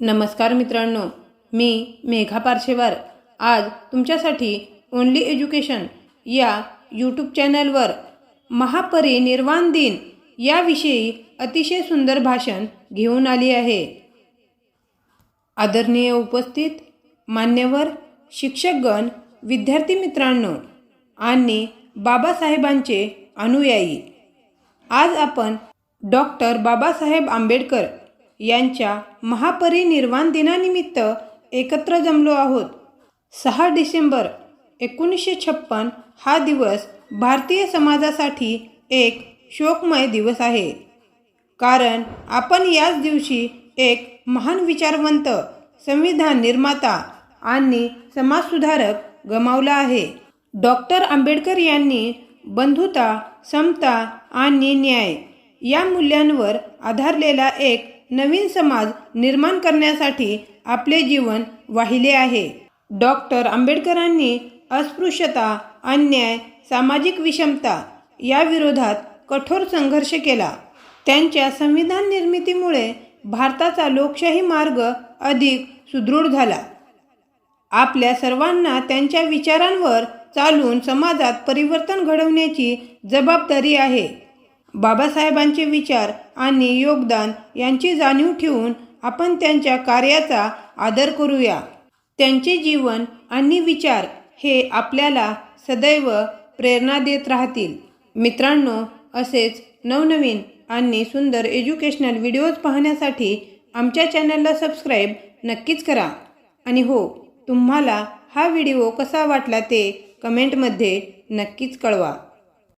नमस्कार मित्रांनो मी मेघा पारशेवार. आज तुमच्यासाठी ओनली एज्युकेशन या यूट्यूब चॅनलवर महापरिनिर्वाण दिन याविषयी अतिशय सुंदर भाषण घेऊन आली आहे. आदरणीय उपस्थित मान्यवर शिक्षकगण विद्यार्थी मित्रांनो आणि बाबासाहेबांचे अनुयायी. आज आपण डॉक्टर बाबासाहेब आंबेडकर यांच्या महापरिनिर्वाण दिनानिमित्त एकत्र जमलो आहोत. सहा डिसेंबर एकोणीसशे छप्पन हा दिवस भारतीय समाजासाठी एक शोकमय दिवस आहे. कारण आपण याच दिवशी एक महान विचारवंत संविधान निर्माता आणि समाजसुधारक गमावला आहे. डॉक्टर आंबेडकर यांनी बंधुता समता आणि न्याय या मूल्यांवर आधारलेला एक नवीन समाज निर्माण करण्यासाठी आपले जीवन वाहिले आहे. डॉक्टर आंबेडकरांनी अस्पृश्यता अन्याय सामाजिक विषमता या विरोधात कठोर संघर्ष केला. त्यांच्या संविधान निर्मितीमुळे भारताचा लोकशाही मार्ग अधिक सुदृढ झाला. आपल्या सर्वांना त्यांच्या विचारांवर चालून समाजात परिवर्तन घडवण्याची जबाबदारी आहे. बाबासाहेबांचे विचार आणि योगदान यांची जाणीव ठेवून आपण त्यांच्या कार्याचा आदर करूया. त्यांचे जीवन आणि विचार हे आपल्याला सदैव प्रेरणा देत राहतील. मित्रांनो असेच नवनवीन आणि सुंदर एज्युकेशनल व्हिडिओज पाहण्यासाठी आमच्या चॅनलला सबस्क्राईब नक्कीच करा. आणि हो तुम्हाला हा व्हिडिओ कसा वाटला ते कमेंटमध्ये नक्कीच कळवा.